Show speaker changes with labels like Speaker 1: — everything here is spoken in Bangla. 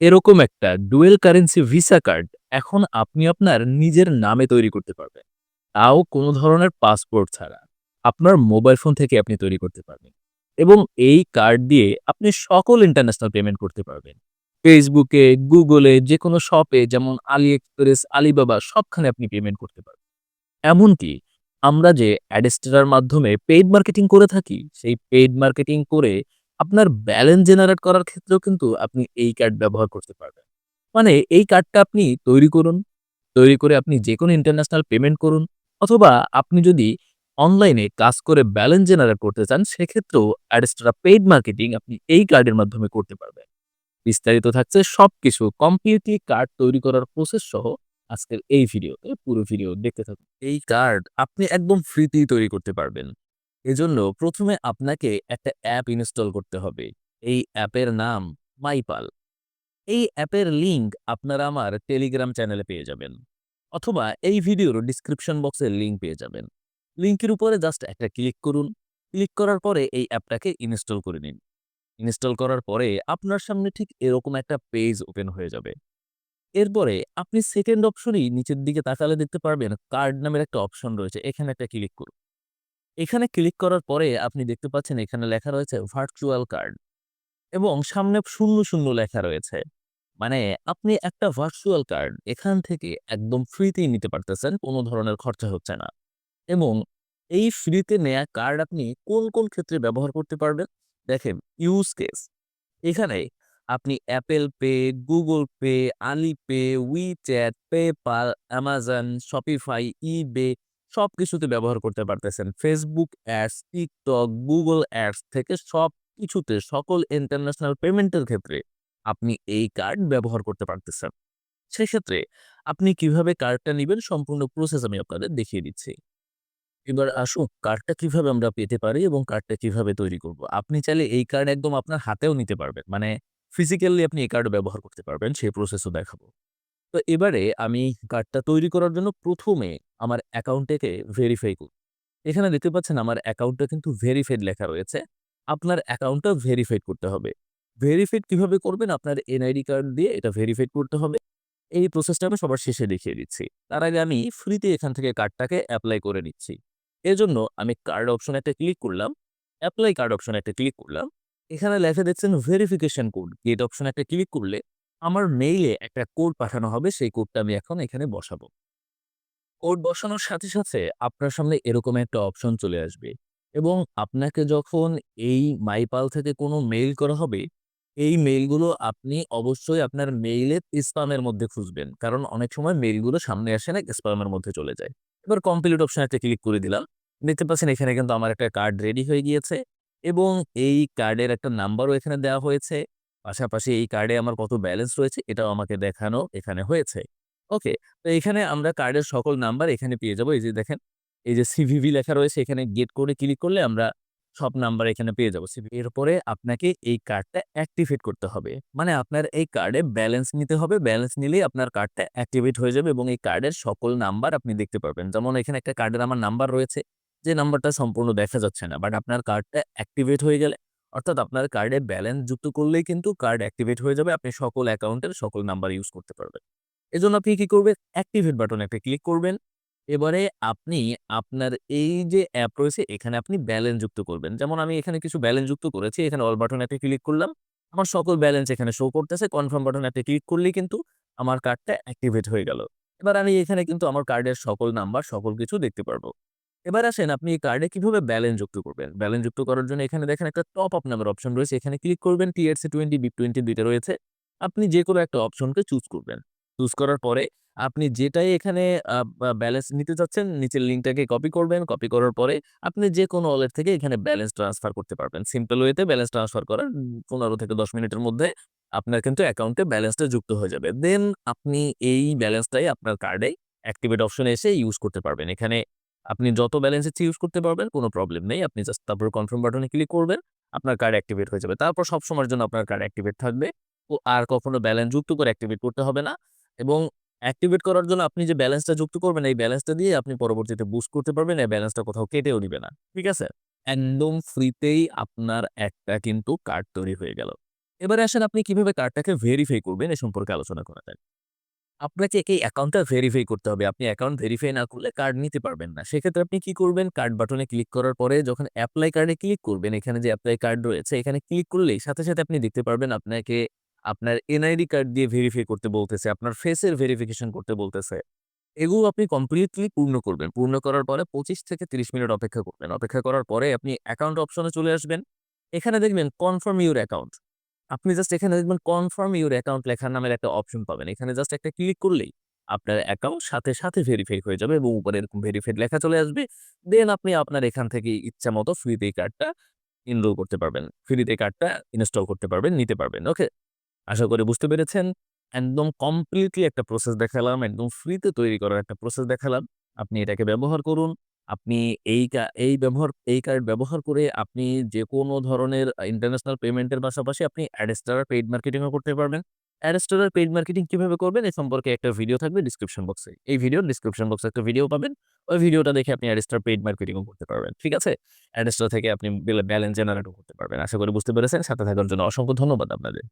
Speaker 1: এরকম একটা ডুয়েল কারেন্সি ভিসা কার্ড এখন আপনি আপনার নিজের নামে তৈরি করতে পারবেন। তাও কোনো ধরনের পাসপোর্ট ছাড়া। আপনার মোবাইল ফোন থেকে আপনি তৈরি করতে পারবেন। এবং এই কার্ড দিয়ে আপনি সকল ইন্টারন্যাশনাল পেমেন্ট করতে পারবেন। ফেসবুকে, গুগলে যেকোনো শপে যেমন আলি এক্সপ্রেস Alibaba সবখানে আপনি পেমেন্ট করতে পারবেন। এমনকি আমরা যে অ্যাডস্টারার মাধ্যমে পেইড মার্কেটিং করে থাকি, সেই পেইড মার্কেটিং করে আপনার ব্যালেন্স জেনারেট করার ক্ষেত্রেও কিন্তু আপনি এই কার্ড ব্যবহার করতে পারবেন। মানে এই কার্ডটা আপনি তৈরি করুন। তৈরি করে আপনি যেকোনো ইন্টারন্যাশনাল পেমেন্ট করুন, অথবা আপনি যদি অনলাইনে কাজ করে ব্যালেন্স জেনারেট করতে চান, সেক্ষেত্রেও অ্যাডস্টারা পেইড মার্কেটিং আপনি এই কার্ডের মাধ্যমে করতে পারবেন। বিস্তারিত থাকছে সবকিছু কমপ্লিটলি কার্ড তৈরি করার প্রসেস সহ আজকের এই ভিডিওতে পুরো ভিডিও দেখতে থাকুন। এই কার্ড আপনি একদম ফ্রিতেই তৈরি করতে পারবেন। এজন্য প্রথমে আপনাকে একটা অ্যাপ ইনস্টল করতে হবে। এই অ্যাপের নাম মাইপাল। এই অ্যাপের লিঙ্ক আপনারা আমার টেলিগ্রাম চ্যানেলে পেয়ে যাবেন। অথবা এই ভিডিওর ডিসক্রিপশন বক্সে লিংক পেয়ে যাবেন। লিঙ্কের উপরে জাস্ট একটা ক্লিক করুন। ক্লিক করার পরে এই অ্যাপটাকে ইনস্টল করে নিন। ইনস্টল করার পরে আপনার সামনে ঠিক এরকম একটা পেজ ওপেন হয়ে যাবে। এরপরে আপনি সেকেন্ড অপশনই নিচের দিকে তাকালে দেখতে পারবেন কার্ড নামের একটা অপশন রয়েছে। এখানে একটা ক্লিক করুন। এখানে ক্লিক করার পরে আপনি দেখতে পাচ্ছেন এখানে লেখা রয়েছে ভার্চুয়াল কার্ড এবং সামনে শূন্য, শূন্য লেখা রয়েছে। মানে আপনি একটা ভার্চুয়াল কার্ড এখান থেকে একদম ফ্রিতেই নিতে পারতেছেন। কোনো ধরনের খরচা হচ্ছে না। এবং এই ফ্রিতে নেয়া কার্ড আপনি কোন, কোন ক্ষেত্রে ব্যবহার করতে পারবেন? দেখেন ইউজ কেস এখানে আপনি Apple Pay Pay, pay Pay, Alipay, WeChat, PayPal, Amazon, Shopify, eBay সবকিছুতে ব্যবহার করতে পারতেছেন। Facebook ads, TikTok, Google ads থেকে সবকিছুতে সকল ইন্টারন্যাশনাল পেমেন্টের ক্ষেত্রে আপনি এই কার্ড ব্যবহার করতে পারতেছেন। সেক্ষেত্রে আপনি কীভাবে কার্ডটা নিবেন সম্পূর্ণ প্রসেস আমি আপনাদের দেখিয়ে দিচ্ছি। এবার আসুন কার্ডটা কীভাবে আমরা পেতে পারি এবং কার্ডটা কীভাবে তৈরি করব। আপনি চাইলে এই কার্ড একদম আপনার হাতেও নিতে পারবেন। মানে ফিজিক্যালি আপনি এই কার্ড ব্যবহার করতে পারবেন সেই প্রসেসও দেখাবো। তো এবারে আমি কার্ডটা তৈরি করার জন্য প্রথমে আমার অ্যাকাউন্টটাকে ভেরিফাই করব। এখানে দেখতে পাচ্ছেন আমার অ্যাকাউন্টটা কিন্তু ভেরিফাইড লেখা রয়েছে। আপনার অ্যাকাউন্টটা ভেরিফাইড করতে হবে। ভেরিফাইড কীভাবে করবেন? আপনার এনআইডি কার্ড দিয়ে এটা ভেরিফাইড করতে হবে। এই প্রসেসটা আমি সবার শেষে দেখিয়ে দিচ্ছি। তার আগে আমি ফ্রিতে এখান থেকে কার্ডটাকে অ্যাপ্লাই করে নিচ্ছি। এজন্য আমি কার্ড অপশন একটা ক্লিক করলাম। অ্যাপ্লাই কার্ড অপশন একটা ক্লিক করলাম। এখানে লেখা দেখছেন ভেরিফিকেশন কোড। গেট অপশন একটা ক্লিক করলে আমার মেইলে একটা কোড পাঠানো হবে। সেই কোডটা আমি এখন এখানে বসাবো। কোড বসানোর সাথে, সাথে আপনার সামনে এরকম একটা অপশন চলে আসবে এবং আপনাকে যখন এই মাইপাল থেকে কোনো মেইল করা হবে, এই মেইলগুলো আপনি অবশ্যই আপনার মেইলের স্প্যামের মধ্যে খুঁজবেন। কারণ অনেক সময় মেইলগুলো সামনে আসে না, স্প্যামের মধ্যে চলে যায়। এবার কমপ্লিট অপশনে একটা ক্লিক করে দিলাম। দেখতে পাচ্ছেন এখানে কিন্তু আমার একটা কার্ড রেডি হয়ে গিয়েছে এবং এই কার্ডের একটা নাম্বারও এখানে দেওয়া হয়েছে। পাশাপাশি এই কার্ডে আমার কত ব্যালেন্স রয়েছে এটাও আমাকে দেখানো এখানে হয়েছে। ওকে, তো এখানে আমরা কার্ডের সকল নাম্বার এখানে পেয়ে যাব। এই যে দেখেন, এই যে সিভিভি লেখা রয়েছে এখানে গেট করে ক্লিক করলে আমরা সব নাম্বার এখানে পেয়ে যাব। এরপরে আপনাকে এই কার্ডটা অ্যাক্টিভেট করতে হবে। মানে আপনার এই কার্ডে ব্যালেন্স নিতে হবে। ব্যালেন্স নিলেই আপনার কার্ডটা অ্যাক্টিভেট হয়ে যাবে এবং এই কার্ডের সকল নাম্বার আপনি দেখতে পারবেন। যেমন এখানে একটা কার্ডের আমার নাম্বার রয়েছে, যে নাম্বারটা সম্পূর্ণ দেখা যাচ্ছে না। বাট আপনার কার্ডটা অ্যাক্টিভেট হয়ে গেলে অর্থাৎ আপনার কার্ডে ব্যালেন্স যুক্ত করলেই কিন্তু কার্ড অ্যাক্টিভেট হয়ে যাবে। আপনি সকল অ্যাকাউন্টের সকল নাম্বার ইউজ করতে পারবেন। এজন্য আপনি কি করবেন? অ্যাক্টিভেট বাটনে একটা ক্লিক করবেন। এবারে আপনি আপনার এই যে অ্যাপ রয়েছে, এখানে আপনি ব্যালেন্স যুক্ত করবেন। যেমন আমি এখানে কিছু ব্যালেন্স যুক্ত করেছি। এখানে অল বাটনে একটা ক্লিক করলাম। আমার সকল ব্যালেন্স এখানে শো করতেছে। কনফার্ম বাটনে একটা ক্লিক করলেই কিন্তু আমার কার্ডটা অ্যাক্টিভেট হয়ে গেল। এবার আমি এখানে কিন্তু আমার কার্ডের সকল নাম্বার সকল কিছু দেখতে পারব। এবার আসেন আপনি এই কার্ডে কীভাবে ব্যালেন্স যুক্ত করবেন? ব্যালেন্স যুক্ত করার জন্য এখানে দেখেন একটা টপ আপ নামের অপশন রয়েছে। এখানে ক্লিক করবেন। TRC20, BIP20 ২ টা রয়েছে। আপনি যেকোনো একটা অপশনকে চুজ করবেন। চুজ করার পরে আপনি যেটাই এখানে ব্যালেন্স নিতে চাচ্ছেন নিচের লিঙ্কটাকে কপি করবেন। কপি করার পরে আপনি যেকোনো ওয়ালেট থেকে এখানে ব্যালেন্স ট্রান্সফার করতে পারবেন। সিম্পল ওয়েতে ব্যালেন্স ট্রান্সফার করার ১৫ থেকে ১০ মিনিটের মধ্যে আপনার কিন্তু অ্যাকাউন্টে ব্যালেন্সটা যুক্ত হয়ে যাবে। দেন আপনি এই ব্যালেন্সটাই আপনার কার্ডে অ্যাক্টিভেট অপশনে এসে ইউজ করতে পারবেন। এখানে আপনি যত ব্যালেন্স ইচ্ছে ইউজ করতে পারবেন। কোনো প্রবলেম নেই। আপনি জাস্ট তারপর কনফার্ম বাটনে ক্লিক করবেন। আপনার কার্ড অ্যাক্টিভেট হয়ে যাবে। তারপর সবসময়ের জন্য আপনার কার্ড অ্যাক্টিভেট থাকবে। ও আর কখনো ব্যালেন্স যুক্ত করে অ্যাক্টিভেট করতে হবে না এবং অ্যাক্টিভেট করার জন্য আপনি যে ব্যালেন্সটা যুক্ত করবেন, এই ব্যালেন্সটা দিয়ে আপনি পরবর্তীতে বুস্ট করতে পারবেন। এই ব্যালেন্সটা কোথাও কেটেও নিবে না। ঠিক আছে? একদম ফ্রিতেই আপনার একটা কিন্তু কার্ড তৈরি হয়ে গেল। এবারে আসেন আপনি কীভাবে কার্ডটাকে ভেরিফাই করবেন, এ সম্পর্কে আলোচনা করা যাক। আপনাকে এই অ্যাকাউন্টটা ভেরিফাই করতে হবে। আপনি অ্যাকাউন্ট ভেরিফাই না করলে কার্ড নিতে পারবেন না। সেক্ষেত্রে আপনি কি করবেন? কার্ড বাটনে ক্লিক করার পরে যখন অ্যাপ্লাই কার্ডে ক্লিক করবেন, এখানে যে অ্যাপ্লাই কার্ড রয়েছে এখানে ক্লিক করলেই সাথে, সাথে আপনি দেখতে পারবেন আপনাকে আপনার এনআইডি কার্ড দিয়ে ভেরিফাই করতে বলতেছে, আপনার ফেসের ভেরিফিকেশন করতে বলতেছে। এগুলো আপনি কমপ্লিটলি পূর্ণ করবেন। পূর্ণ করার পরে ২৫ থেকে ৩০ মিনিট অপেক্ষা করবেন। অপেক্ষা করার পরে আপনি অ্যাকাউন্ট অপশনে চলে আসবেন। এখানে দেখবেন কনফার্ম ইউর অ্যাকাউন্ট। আপনি জাস্ট এখানে দেখবেন কনফার্ম ইউর অ্যাকাউন্ট লেখার নামের একটা অপশন পাবেন। এখানে জাস্ট একটা ক্লিক করলেই আপনার অ্যাকাউন্ট সাথে, সাথে ভেরিফাই হয়ে যাবে এবং উপরে এরকম ভেরিফাইড লেখা চলে আসবে। দেন আপনি আপনার এখান থেকে ইচ্ছা মতো ফ্রিতে কার্ডটা এনরোল করতে পারবেন। ফ্রিতে কার্ডটা ইনস্টল করতে পারবেন, নিতে পারবেন। ওকে? আশা করি বুঝতে পেরেছেন। একদম কমপ্লিটলি একটা প্রসেস দেখালাম। একদম ফ্রিতে তৈরি করার একটা প্রসেস দেখালাম। আপনি এটাকে ব্যবহার করুন। আপনি এই এই ব্যবহার, এই কার্ড ব্যবহার করে আপনি যেকোনো ধরনের ইন্টারন্যাশনাল পেমেন্টের পাশাপাশি আপনি অ্যাডস্টার পেইড মার্কেটিংও করতে পারবেন। অ্যাডস্টারের পেইড মার্কেটিং কীভাবে করবেন এ সম্পর্কে একটা ভিডিও থাকবে ডিসক্রিপশন বক্সে। এই ভিডিওর ডিসক্রিপশন বক্সে একটা ভিডিও পাবেন। ওই ভিডিওটা দেখে আপনি অ্যাডস্টার পেইড মার্কেটিংও করতে পারবেন। ঠিক আছে? অ্যাডস্টার থেকে আপনি ব্যালেন্স জেনারেটও করতে পারবেন। আশা করি বুঝতে পেরেছেন। সাথে থাকার জন্য অসংখ্য ধন্যবাদ আপনাদের।